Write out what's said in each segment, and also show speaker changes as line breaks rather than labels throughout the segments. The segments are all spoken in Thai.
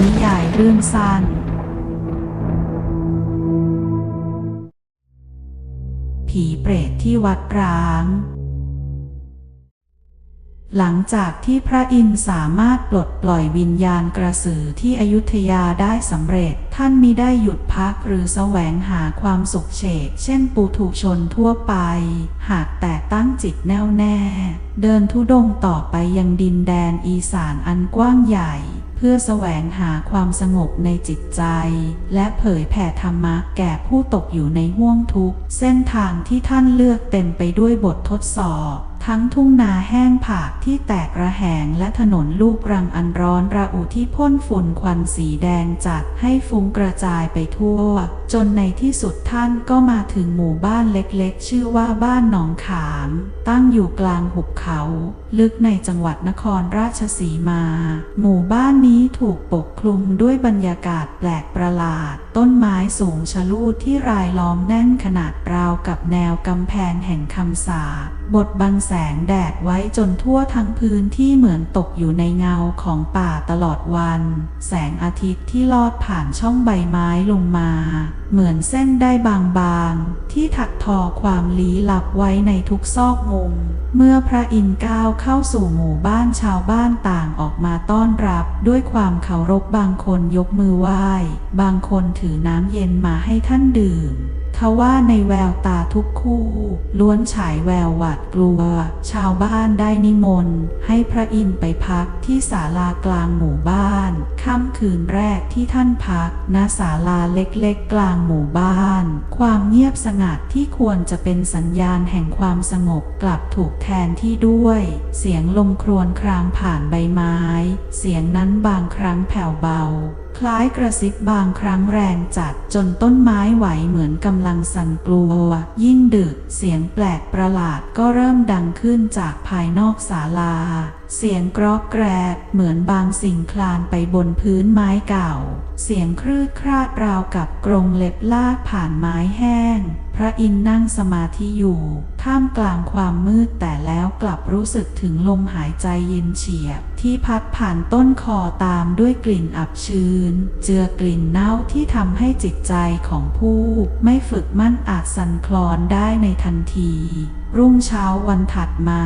นิยายเรื่องสั้น ผีเปรตที่วัดร้าง หลังจากที่พระอินทร์สามารถปลดปล่อยวิญญาณกระสือที่อยุธยาได้สำเร็จ ท่านมิได้หยุดพักหรือแสวงหาความสุขเฉก เช่นปุถุชนทั่วไป หากแต่ตั้งจิตแน่วแน่ เดินทุดงค์ต่อไปยังดินแดนอีสานอันกว้างใหญ่ พื่อแสวงหาความสงบในจิตใจ และเผยแผ่ธรรมะแก่ผู้ตกอยู่ในห้วงทุกข์ เส้นทางที่ท่านเลือกเต็มไปด้วยบททดสอบ ทั้งทุ่งนาแห้งผากที่แตกระแหงและถนนลูกรังอันร้อนระอุที่พ่นฝุ่นควันสีแดงจัดให้ฟุ้งกระจายไปทั่ว จนในที่สุดท่านก็มาถึงหมู่บ้านเล็กๆ ชื่อว่าบ้านหนองขาม ตั้งอยู่กลางหุบเขา ลึกในจังหวัดนครราชสีมา หมู่บ้านนี้ถูกปกคลุมด้วยบรรยากาศแปลกประหลาด ต้นไม้สูงชะลูดที่รายล้อมแน่นขนาดราวกับแนวกำแพงแห่งคำสาบบดบังแสงแดดไว้จนทั่วทั้งพื้นที่เหมือนตกอยู่ในเงาของป่าตลอดวัน แสงอาทิตย์ที่ลอดผ่านช่องใบไม้ลงมา เหมือนเส้นได้บางๆ ที่ถักทอความลี้ลับไว้ในทุกซอกมุม เมื่อพระอินทร์ก้าวเข้าสู่หมู่บ้านชาวบ้านต่างออกมาต้อนรับ ด้วยความเคารพบางคนยกมือไหว้ บางคนถือน้ำเย็นมาให้ท่านดื่ม ทว่าในแววตาทุกคู่ล้วนฉายแววหวาดกลัว ชาวบ้านได้นิมนต์ให้พระอินทร์ไปพักที่ศาลากลางหมู่บ้าน ค่ำคืนแรกที่ท่านพักณศาลาเล็กๆ กลางหมู่บ้าน ความเงียบสงัดที่ควรจะเป็นสัญญาณแห่งความสงบกลับถูกแทนที่ด้วย เสียงลมครวญครางผ่านใบไม้ เสียงนั้นบางครั้งแผ่วเบา คล้ายกระซิบบางครั้งแรงจัดจนต้นไม้ไหวเหมือนกำลังสั่นกลัว ยิ่งดึกเสียงแปลกประหลาดก็เริ่มดังขึ้นจากภายนอกศาลา เสียงกรอบแกรบเหมือนบางสิ่งคลานไปบนพื้นไม้เก่า เสียงครืดคราดราวกับกรงเล็บลากผ่านไม้แห้งพระอินทร์นั่งสมาธิอยู่ ท่ามกลางความมืดแต่แล้วกลับรู้สึกถึงลมหายใจเย็นเฉียบ ที่พัดผ่านต้นคอตามด้วยกลิ่นอับชื้น เจือกลิ่นเน่าที่ทำให้จิตใจของผู้ ไม่ฝึกมั่นอาจสั่นคลอนได้ในทันทีรุ่งเช้าวันถัดมา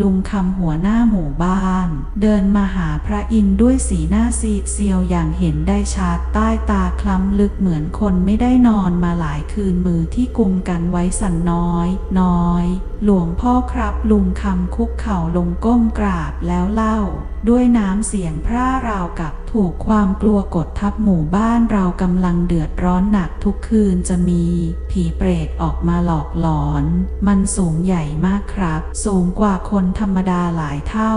ลุงคำหัวหน้าหมู่บ้าน เดินมาหาพระอินทร์ด้วยสีหน้าซีดเซียวอย่างเห็นได้ชัดใต้ตาคล้ำลึกเหมือนคนไม่ได้นอนมาหลายคืนมือที่กุมกันไว้สั่นน้อย น้อย หลวงพ่อครับลุงคำคุกเข่าลงก้มกราบแล้วเล่า ด้วยน้ำเสียงพร่าราวกับถูกความกลัวกดทับหมู่บ้านเรากำลังเดือดร้อนหนักทุกคืนจะมี ผีเปรตออกมาหลอกหลอน มันสูงใหญ่มากครับ สูงกว่าคนธรรมดาหลายเท่า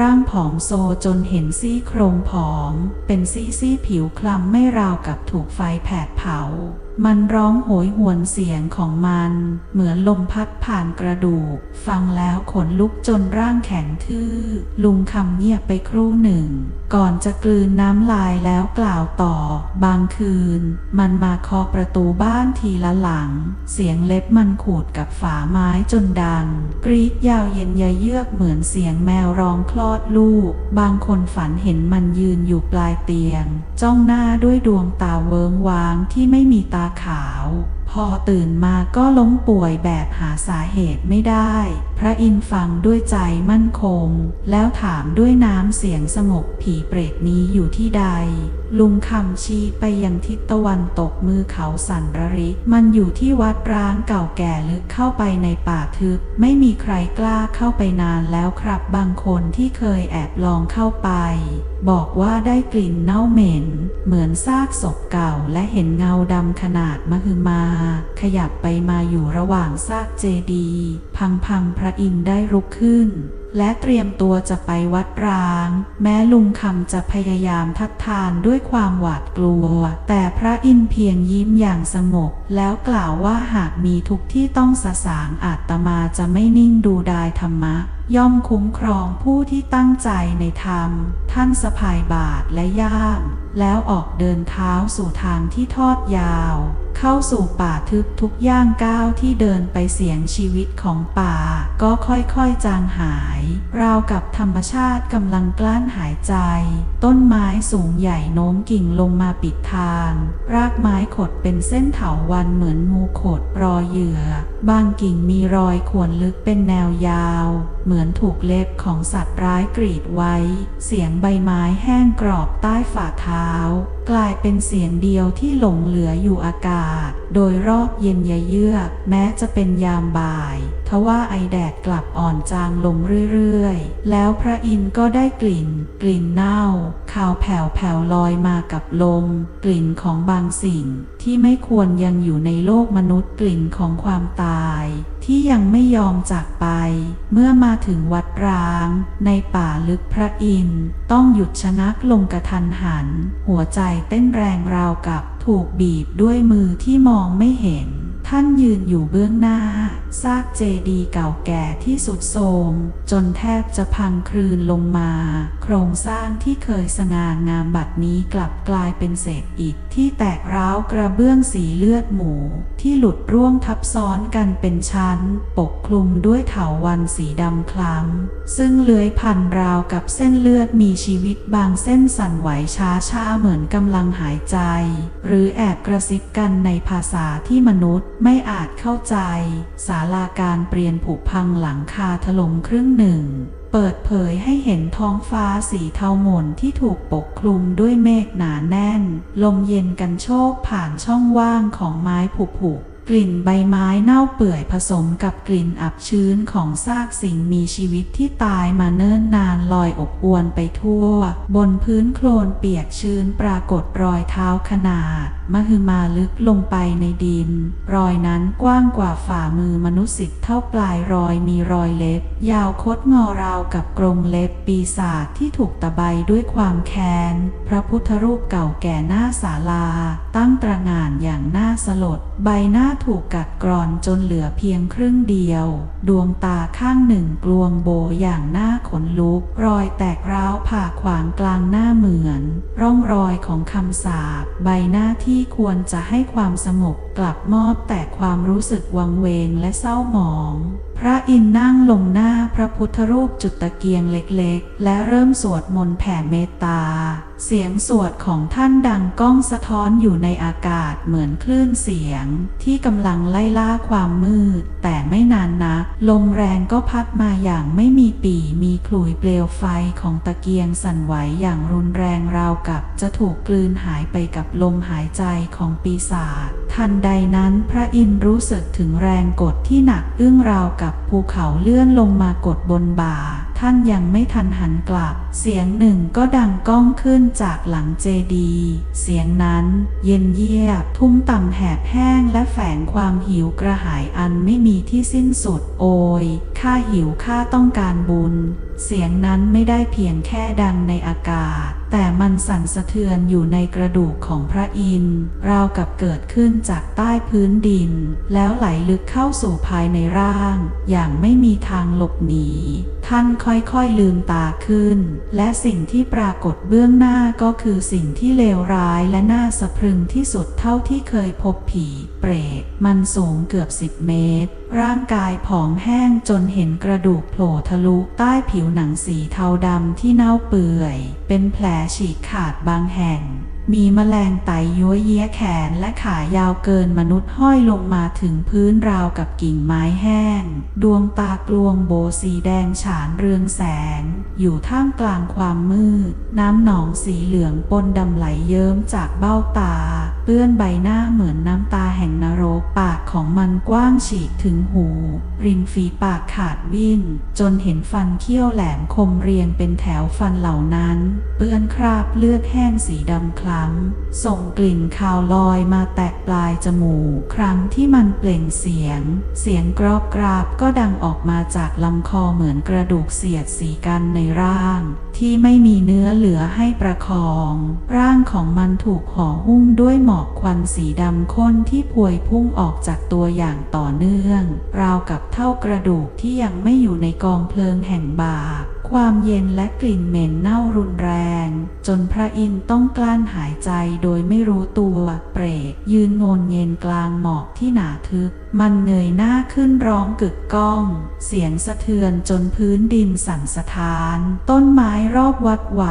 ร่างผอมโซจนเห็นซี่โครงผอม เป็นซี่ซี่ผิวคล้ำไม่ราวกับถูกไฟแผดเผา มันร้องโหยหวนเสียงของมัน เหมือนลมพัดผ่านกระดูก ฟังแล้วขนลุกจนร่างแข็งทื่อ ลุงคำเงียบไปครู่หนึ่ง ก่อนจะกลืนน้ำลายแล้วกล่าวต่อ บางคืน มันมาเคาะประตูบ้านทีละหลัง เสียงเล็บมันขูดกับฝาไม้จนดัง กรีดยาวเย็นยเยือกเหมือนเสียงแมวร้องคลอดลูก บางคนฝันเห็นมันยืนอยู่ปลายเตียง จ้องหน้าด้วยดวงตาเวิงวางที่ไม่มีตาขาว พอตื่นมาก็ล้มป่วยแบบหาสาเหตุไม่ได้ พระอินฟังด้วยใจมั่นคง แล้วถามด้วยน้ำเสียงสงบผีเปรตนี้อยู่ที่ใด ลุงคำชี้ไปยังทิศตะวันตกมือเขาสันระริก มันอยู่ที่วัดร้างเก่าแก่ลึกเข้าไปในป่าทึบ ไม่มีใครกล้าเข้าไปนานแล้วครับบางคนที่เคยแอบลองเข้าไป บอกว่าได้กลิ่นเน่าเหม็น เหมือนซากศพเก่าและเห็นเงาดำขนาดมหึมา ขยับไปมาอยู่ระหว่างซากเจดีย์พังพังๆพระอินทร์ได้ลุกขึ้นและเตรียมตัวจะไปวัดร้าง แม้ลุงคำจะพยายามทัดทานด้วยความหวาดกลัว แต่พระอินเพียงยิ้มอย่างสงบ แล้วกล่าวว่าหากมีทุกที่ต้องสสางอาตมาจะไม่นิ่งดูดายธรรมะย่อมคุ้มครองผู้ที่ตั้งใจในธรรม ท่านสะพายบาทและย่าม แล้วออกเดินเท้าสู่ทางที่ทอดยาว เข้าสู่ป่าทึบทุกย่างก้าวที่เดินไปเสียงชีวิตของป่า ก็ค่อยๆจางหาย ราวกับธรรมชาติกำลังกลั้นหายใจ ต้นไม้สูงใหญ่โน้มกิ่งลงมาปิดทาง รากไม้ขดเป็นเส้นเถาวันเหมือนงูขดรอเหยื่อ บางกิ่งมีรอยข่วนลึกเป็นแนวยาว เหมือนถูกเล็บของสัตว์ร้ายกรีดไว้ เสียงใบไม้แห้งกรอบใต้ฝ่าเท้ากลายเป็นเสียงเดียวที่หลงเหลืออยู่อากาศ โดยรอบเย็นเยือกแม้จะเป็นยามบ่าย ทว่าไอแดดกลับอ่อนจางลงเรื่อยๆ แล้วพระอินทร์ก็ได้กลิ่น กลิ่นเน่าข่าวแผ่วแผ่วๆลอยมากับลม กลิ่นของบางสิ่งที่ไม่ควรยังอยู่ในโลกมนุษย์กลิ่นของความตาย ที่ยังไม่ยอมจากไป เมื่อมาถึงวัดร้าง ในป่าลึกพระอินทร์ต้องหยุดชะงักลงกระทันหัน หัวใจเต้นแรงราวกับ ถูกบีบด้วยมือที่มองไม่เห็น ท่านยืนอยู่เบื้องหน้า ซากเจดีเก่าแก่ที่สุดโทรมจนแทบจะพังคลืนลงมา โครงสร้างที่เคยสง่างามบัดนี้กลับกลายเป็นเศษอิฐที่แตกร้าวกระเบื้องสีเลือดหมู ที่หลุดร่วงทับซ้อนกันเป็นชั้น ปกคลุมด้วยเถาวันสีดำคล้ำซึ่งเลื้อยพันราวกับเส้นเลือดมีชีวิตบางเส้นสั่นไหวช้าช้าๆเหมือนกำลังหายใจหรือแอบกระซิบกันในภาษาที่มนุษย์ไม่อาจเข้าใจ ศาลาการเปลี่ยนผุพังหลังคาถล่มครึ่งหนึ่ง เปิดเผยให้เห็นท้องฟ้าสีเทาหม่นที่ถูกปกคลุมด้วยเมฆหนาแน่น ลมเย็นกันโชกผ่านช่องว่างของไม้ผุผุ กลิ่นใบไม้เน่าเปื่อยผสมกับกลิ่นอับชื้นของซากสิ่งมีชีวิตที่ตายมาเนิ่นนานลอยอบอวนไปทั่ว บนพื้นโคลนเปียกชื้นปรากฏรอยเท้าขนาดมหึมาลึกลงไปในดิน รอยนั้นกว้างกว่าฝ่ามือมนุษย์สิทธิ์เท่าปลายรอยมีรอยเล็บ ยาวคดงอราวกับกรงเล็บปีศาจที่ถูกตะไบด้วยความแค้น พระพุทธรูปเก่าแก่หน้าศาลา ตั้งตระงานอย่างน่าสลด ใบหน้าถูกกัดกร่อนจนเหลือเพียงครึ่งเดียว ดวงตาข้างหนึ่งกลวงโบอย่างน่าขนลุก รอยแตกร้าวผ่าขวางกลางหน้าเหมือน ร่องรอยของคำสาปใบหน้าที่ที่ควรจะให้ความสงบกลับมอบแต่ความรู้สึกวังเวงและเศร้าหมอง ระอินนั่งลงหน้าพระพุทธรูปจุดตะเกียงเล็กๆ และเริ่มสวดมนต์แผ่เมตตา เสียงสวดของท่านดังก้องสะท้อนอยู่ในอากาศเหมือนคลื่นเสียง ที่กำลังไล่ล่าความมืด แต่ไม่นานนัก ลมแรงก็พัดมาอย่างไม่มีปีมีขลุยเปลวไฟของตะเกียงสั่นไหวอย่างรุนแรงราวกับจะถูกกลืนหายไปกับลมหายใจของปีศาจ ทันใดนั้นพระอินทร์รู้สึกถึงแรงกดที่หนักอึ้งราวกับภูเขาเลื่อนลงมากดบนบ่า ท่านยังไม่ทันหันกลับ เสียงหนึ่งก็ดังก้องขึ้นจากหลังเจดีย์เสียงนั้นเย็นเยียบ ทุ่มต่ำแหบแห้งและแฝงความหิวกระหายอันไม่มีที่สิ้นสุด โอยข้าหิวข้าต้องการบุญ เสียงนั้นไม่ได้เพียงแค่ดังในอากาศ แต่มันสั่นสะเทือนอยู่ในกระดูกของพระอินทร์ราวกับเกิดขึ้นจากใต้พื้นดิน แล้วไหลลึกเข้าสู่ภายในร่าง อย่างไม่มีทางหลบหนีท่านค่อยๆลืมตาขึ้น และสิ่งที่ปรากฏเบื้องหน้าก็คือสิ่งที่เลวร้ายและน่าสะพรึงที่สุดเท่าที่เคยพบผี เปรต มันสูงเกือบสิบเมตร ร่างกายผอมแห้งจนเห็นกระดูกโผล่ทะลุใต้ผิวหนังสีเทาดำที่เน่าเปื่อย เป็นแผลฉีกขาดบางแห่ง มีแมลงไตยั้วเยี้ยแขนและขายาวเกินมนุษย์ห้อยลงมาถึงพื้นราวกับกิ่งไม้แห้ง ดวงตากลวงโบสีแดงฉานเรืองแสง อยู่ท่ามกลางความมืด น้ำหนองสีเหลืองปนดำไหลเยิ้มจากเบ้าตา เปื้อนใบหน้าเหมือนน้ำตาแห่งนรกปากของมันกว้างฉีกถึงหู ริมฝีปากขาดวิ่น จนเห็นฟันเขี้ยวแหลมคมเรียงเป็นแถวฟันเหล่านั้น เปื้อนคราบเลือดแห้งสีดำคล้ำส่งกลิ่นคาวลอยมาแตะปลายจมูก ครั้งที่มันเปล่งเสียง เสียงกรอบกราบก็ดังออกมาจากลำคอเหมือนกระดูกเสียดสีกันในร่าง ที่ไม่มีเนื้อเหลือให้ประคอง ร่างของมันถูกห่อหุ้มด้วยหมอกควันสีดำข้นที่พวยพุ่งออกจากตัวอย่างต่อเนื่อง ราวกับเท่ากระดูกที่ยังไม่อยู่ในกองเพลิงแห่งบาป ความเย็นและกลิ่นเหม็นเน่ารุนแรง จนพระอินทร์ต้องกลั้นหายใจโดยไม่รู้ตัวเปรตยืนโงนเงียนกลางหมอกที่หนาทึบมันเงยหน้าขึ้นร้องกึกก้อง เสียงสะเทือนจนพื้นดินสั่นสะท้าน ต้นไม้รอบวัดไหว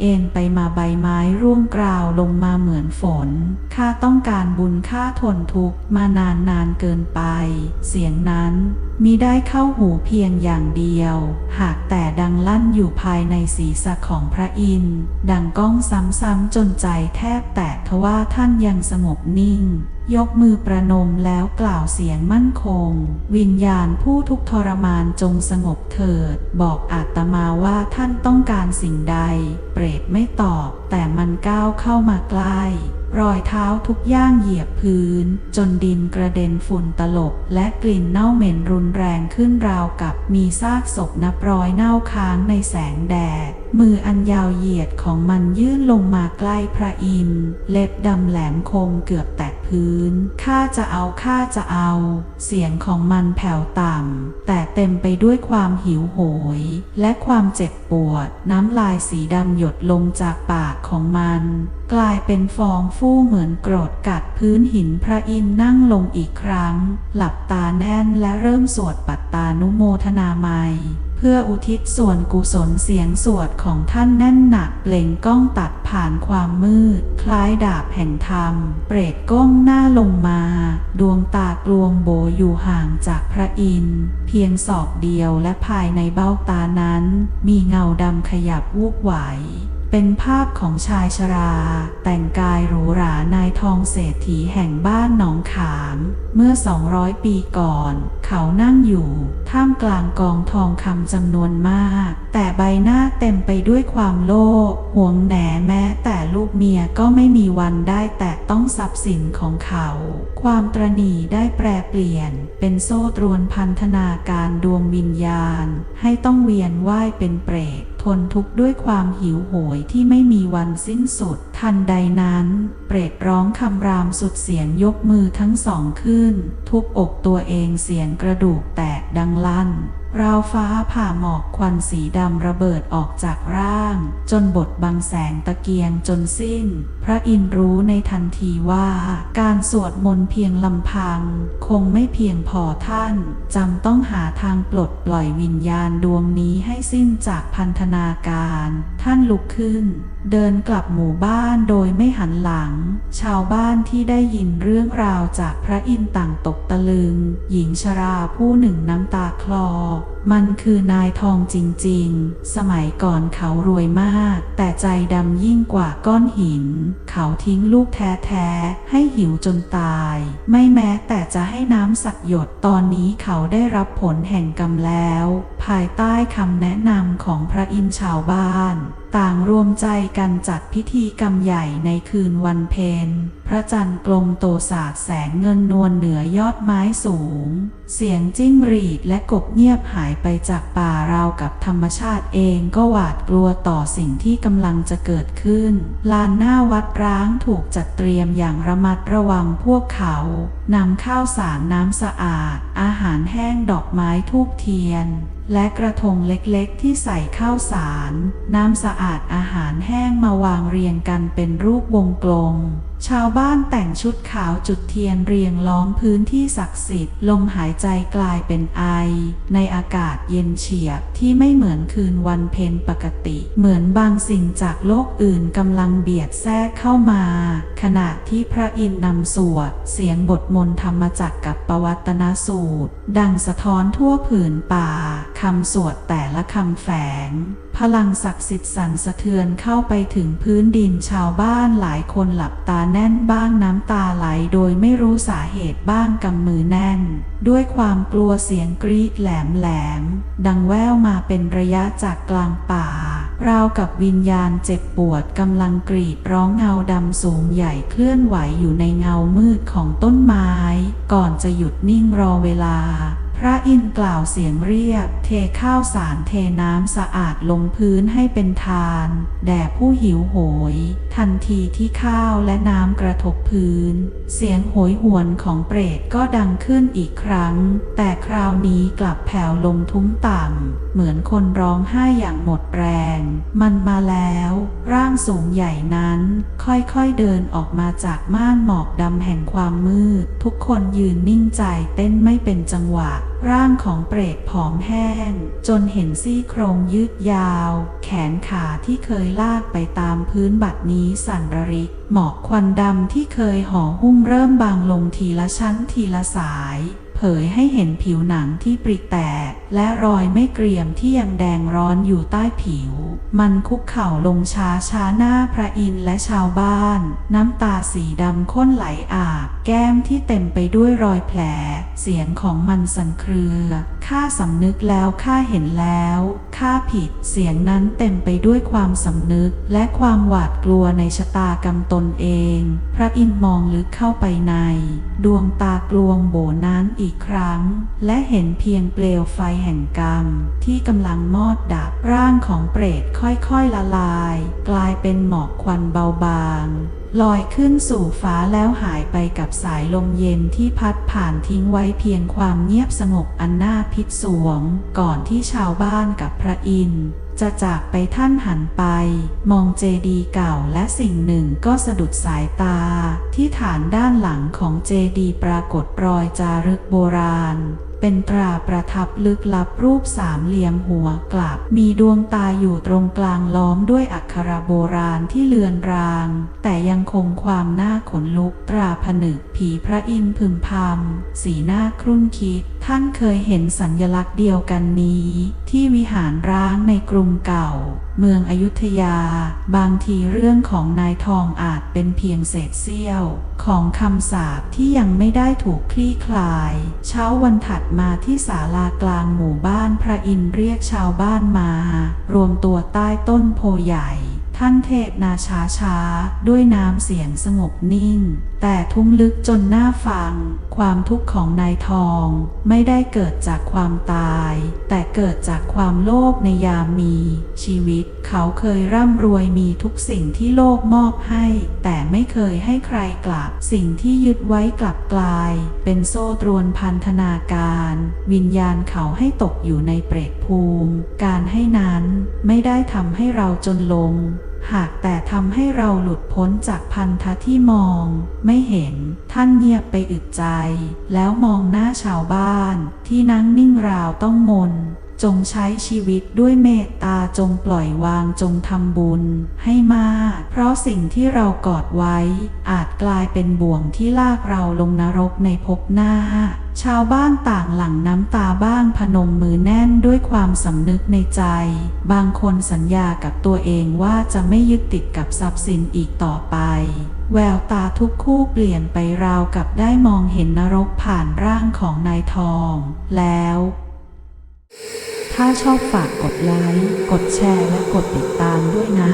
เอ็นไปมาใบไม้ร่วงกราวลงมาเหมือนฝน ข้าต้องการบุญข้าทนทุกข์มานานนานเกินไป เสียงนั้น มิได้เข้าหูเพียงอย่างเดียว หากแต่ดังลั่นอยู่ภายในศีรษะของพระอินทร์ดังก้องซ้ำๆจนใจแทบแตกทว่าท่านยังสงบนิ่งยกมือประนมแล้วกล่าวเสียงมั่นคง วิญญาณผู้ทุกทรมานจงสงบเถิด บอกอาตมาว่าท่านต้องการสิ่งใด เปรตไม่ตอบ แต่มันก้าวเข้ามาใกล้รอยเท้าทุกย่างเหยียบพื้น จนดินกระเด็นฝุ่นตลบ และกลิ่นเน่าเหม็นรุนแรงขึ้นราวกับมีซากศพนับร้อยเน่าค้างในแสงแดด มืออันยาวเหยียดของมันยื่นลงมาใกล้พระอินทร์เล็บดำแหลมคมเกือบแตะ พื้น ข้าจะเอา ข้าจะเอา เสียงของมันแผ่วต่ำ แต่เต็มไปด้วยความหิวโหย และความเจ็บปวด น้ำลายสีดำหยดลงจากปากของมัน กลายเป็นฟองฟู่เหมือนกรดกัดพื้นหินพระอินนั่งลงอีกครั้ง หลับตาแน่นและเริ่มสวดปัตตานุโมทนาไมยเพื่ออุทิศส่วนกุศลเสียงสวดของท่านแน่นหนักเปล่งก้องตัดผ่านความมืด คล้ายดาบแห่งธรรม เปรตก้มหน้าลงมา ดวงตากลวงโบอยู่ห่างจากพระอินทร์เพียงศอกเดียวและภายในเบ้าตานั้น มีเงาดำขยับวูบไหวเป็นภาพของชายชรา แต่งกายหรูหรานายทองเศรษฐีแห่งบ้านหนองขาม เมื่อ 200 ปีก่อน เขานั่งอยู่ ท่ามกลางกองทองคำจำนวนมาก แต่ใบหน้าเต็มไปด้วยความโลภหวงแหนแม้แต่ลูกเมียก็ไม่มีวันได้แตะต้องทรัพย์สินของเขา ความตรณีได้แปรเปลี่ยน เป็นโซ่ตรวนพันธนาการดวงวิญญาณ ให้ต้องเวียนว่ายเป็นเปรตทนทุกข์ด้วยความหิวโหยที่ไม่มีวันสิ้นสุด ทันใดนั้น เปรตร้องคำรามสุดเสียงยกมือทั้งสองขึ้น ทุบอกตัวเองเสียงกระดูกแตกดังลั่น ราวฟ้าผ่าหมอกควันสีดำระเบิดออกจากร่าง จนบดบังแสงตะเกียงจนสิ้นพระอินทร์รู้ในทันทีว่าการสวดมนต์เพียงลำพัง คงไม่เพียงพอท่านจำต้องหาทางปลดปล่อยวิญญาณดวงนี้ให้สิ้นจากพันธนาการ ท่านลุกขึ้น เดินกลับหมู่บ้านโดยไม่หันหลัง ชาวบ้านที่ได้ยินเรื่องราวจากพระอินทร์ต่างตกตะลึง หญิงชราผู้หนึ่งน้ำตาคลอมันคือนายทองจริงๆ สมัยก่อนเขารวยมาก แต่ใจดำยิ่งกว่าก้อนหิน เขาทิ้งลูกแท้ๆ ให้หิวจนตาย ไม่แม้แต่จะให้น้ำสักหยดตอนนี้เขาได้รับผลแห่งกรรมแล้ว ภายใต้คำแนะนำของพระอินทร์ชาวบ้าน ต่างรวมใจกันจัดพิธีกรรมใหญ่ในคืนวันเพ็ญ พระจันทร์กลมโตสาดแสงเงินนวลเหนือยอดไม้สูง เสียงจิ้งหรีดและกบเงียบหายไปจากป่าราวกับธรรมชาติเองก็หวาดกลัวต่อสิ่งที่กำลังจะเกิดขึ้น ลานหน้าวัดร้างถูกจัดเตรียมอย่างระมัดระวังพวกเขานำข้าวสารน้ำสะอาด อาหารแห้งดอกไม้ทูบเทียน และกระทงเล็กๆ ที่ใส่ข้าวสาร น้ำสะอาดอาหารแห้งมาวางเรียงกันเป็นรูปวงกลม ชาวบ้านแต่งชุดขาวจุดเทียนเรียงล้อมพื้นที่ศักดิ์สิทธิ์ ลมหายใจกลายเป็นไอ ในอากาศเย็นเฉียบที่ไม่เหมือนคืนวันเพ็ญปกติ เหมือนบางสิ่งจากโลกอื่นกำลังเบียดแทรกเข้ามา ขณะที่พระอินทร์นำสวด เสียงบทมนต์ธรรมจักกับปวัตนสูตร ดังสะท้อนทั่วผืนป่าคำสวดแต่ละคำแฝง พลังศักดิ์สิทธิ์สั่นสะเทือนเข้าไปถึงพื้นดินชาวบ้านหลายคนหลับตาแน่นบ้างน้ำตาไหลโดยไม่รู้สาเหตุบ้างกำมือแน่น ด้วยความกลัวเสียงกรีดแหลมแหลม ดังแว่วมาเป็นระยะจากกลางป่าราวกับวิญญาณเจ็บปวดกำลังกรีดร้องเงาดำสูงใหญ่เคลื่อนไหวอยู่ในเงามืดของต้นไม้ ก่อนจะหยุดนิ่งรอเวลา พระอินทร์กล่าวเสียงเรียก เทข้าวสารเทน้ำสะอาดลงพื้นให้เป็นทาน แด่ผู้หิวโหย ทันทีที่ข้าวและน้ำกระทบพื้น เสียงโหยหวนของเปรตก็ดังขึ้นอีกครั้ง แต่คราวนี้กลับแผ่วลงทุ้มต่ำ เหมือนคนร้องไห้อย่างหมดแรง มันมาแล้ว ร่างสูงใหญ่นั้น ค่อยๆเดินออกมาจากม่านหมอกดำแห่งความมืด ทุกคนยืนนิ่งใจเต้นไม่เป็นจังหวะ ร่างของเปรตผอมแห้ง จนเห็นซี่โครงยืดยาว แขนขาที่เคยลากไปตามพื้นบัดนี้สั่นระริก หมอกควันดำที่เคยห่อหุ้มเริ่มบางลงทีละชั้นทีละสาย เผยให้เห็นผิวหนังที่ปริแตก และรอยไม่เกรียมที่ยังแดงร้อนอยู่ใต้ผิว มันคุกเข่าลงช้าช้าหน้าพระอินทร์และชาวบ้าน น้ำตาสีดำข้นไหลอาบ แก้มที่เต็มไปด้วยรอยแผล เสียงของมันสั่นเครือข้าสำนึกแล้วข้าเห็นแล้วข้าผิดเสียงนั้นเต็มไปด้วยความสำนึกและความหวาดกลัวในชะตากรรมตนเอง พระอินทร์มองลึกเข้าไปใน ดวงตากลวงโบนั้นอีกครั้ง และเห็นเพียงเปลวไฟแห่งกรรม ที่กำลังมอดดับร่างของเปรตค่อยๆละลาย กลายเป็นหมอกควันเบาบาง ลอยขึ้นสู่ฟ้าแล้วหายไปกับสายลมเย็นที่พัดผ่านทิ้งไว้เพียงความเงียบสงบอันน่าพิศวง ก่อนที่ชาวบ้านกับพระอินทร์จะจากไปท่านหันไป มองเจดีย์เก่าและสิ่งหนึ่งก็สะดุดสายตา ที่ฐานด้านหลังของเจดีย์ปรากฏรอยจารึกโบราณ เป็นตราประทับลึกลับรูปสามเหลี่ยมหัวกลับ มีดวงตาอยู่ตรงกลางล้อมด้วยอักขระโบราณที่เลือนราง แต่ยังคงความหน้าขนลุกตราผนึกผีพระอินทร์พึมพำสีหน้าครุ่นคิด ท่านเคยเห็นสัญญลักษณ์เดียวกันนี้ ที่วิหารร้างในกรุงเก่า เมืองอยุธยา บางทีเรื่องของนายทองอาจเป็นเพียงเศษเสี้ยว ของคำสาปที่ยังไม่ได้ถูกคลี่คลาย เช้าวันถัดมาที่ศาลากลางหมู่บ้านพระอินเรียกชาวบ้านมา รวมตัวใต้ต้นโพใหญ่ ท่านเทศนาช้าช้าด้วยน้ำเสียงสงบนิ่ง แต่ทุ้มลึกจนน่าฟัง ความทุกข์ของนายทองไม่ได้เกิดจากความตาย แต่เกิดจากความโลภในยามมี ชีวิตเขาเคยร่ำรวยมีทุกสิ่งที่โลกมอบให้ แต่ไม่เคยให้ใครกลับ สิ่งที่ยึดไว้กลับกลาย เป็นโซ่ตรวนพันธนาการ วิญญาณเขาให้ตกอยู่ในเปรตภูมิ การให้นั้นไม่ได้ทำให้เราจนลง หากแต่ทำให้เราหลุดพ้นจากพันธะที่มอง ไม่เห็นท่านเงียบไปอึดใจ แล้วมองหน้าชาวบ้าน ที่นั่งนิ่งราวต้องมน จงใช้ชีวิตด้วยเมตตาจงปล่อยวางจงทำบุญ ให้มาก เพราะสิ่งที่เรากอดไว้ อาจกลายเป็นบ่วงที่ลากเราลงนรกในภพหน้าชาวบ้านต่างหลั่งน้ำตาบ้างพนมมือแน่นด้วยความสำนึกในใจ บางคนสัญญากับตัวเองว่าจะไม่ยึดติดกับทรัพย์สินอีกต่อไป แววตาทุกคู่เปลี่ยนไปราวกับได้มองเห็นนรกผ่านร่างของนายทอง แล้ว ถ้าชอบฝากกดไลค์ กดแชร์และกดติดตามด้วยนะ